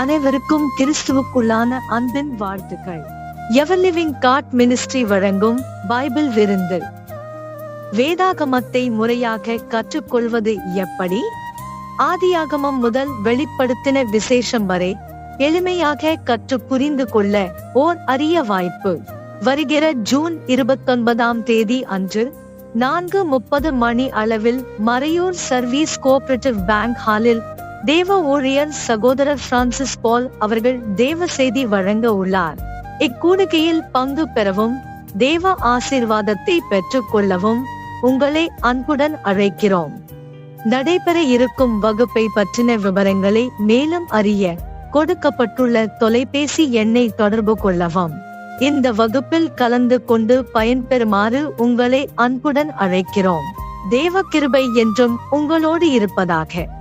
அனைவருக்கும் கிறிஸ்துவுக்குள்ளான அன்பின் வாழ்த்துக்கள். எவர் லிவிங் காட் மினிஸ்ட்ரி வழங்கும் பைபிள் விருந்து வேதாகமத்தை முறையாக கற்றுக்கொள்வது எப்படி? ஆதியாகமம் முதல் வெளிப்படுத்தின விசேஷம் வரை எளிமையாக கற்று புரிந்து கொள்ள ஓர் அரிய வாய்ப்பு. வருகிற ஜூன் இருபத்தொன்பதாம் தேதி அன்று நான்கு முப்பது மணி அளவில் மறையூர் சர்வீஸ் கோஆபரேட்டிவ் பேங்க் ஹாலில் தேவ ஊழியர் சகோதரர் பிரான்சிஸ் பால் அவர்கள் தேவ செய்தி வழங்க உள்ளார். இக்கூடுகையில் பங்கு பெறவும் தேவ ஆசீர்வாதத்தை பெற்றுக் கொள்ளவும் உங்களை அன்புடன் அழைக்கிறோம். நடைபெற இருக்கும் வகுப்பை பற்றின விவரங்களை மேலும் அறிய கொடுக்கப்பட்டுள்ள தொலைபேசி எண்ணை தொடர்பு கொள்ளவும். இந்த வகுப்பில் கலந்து கொண்டு பயன்பெறுமாறு உங்களை அன்புடன் அழைக்கிறோம். தேவ கிருபை என்றும் உங்களோடு இருப்பதாக.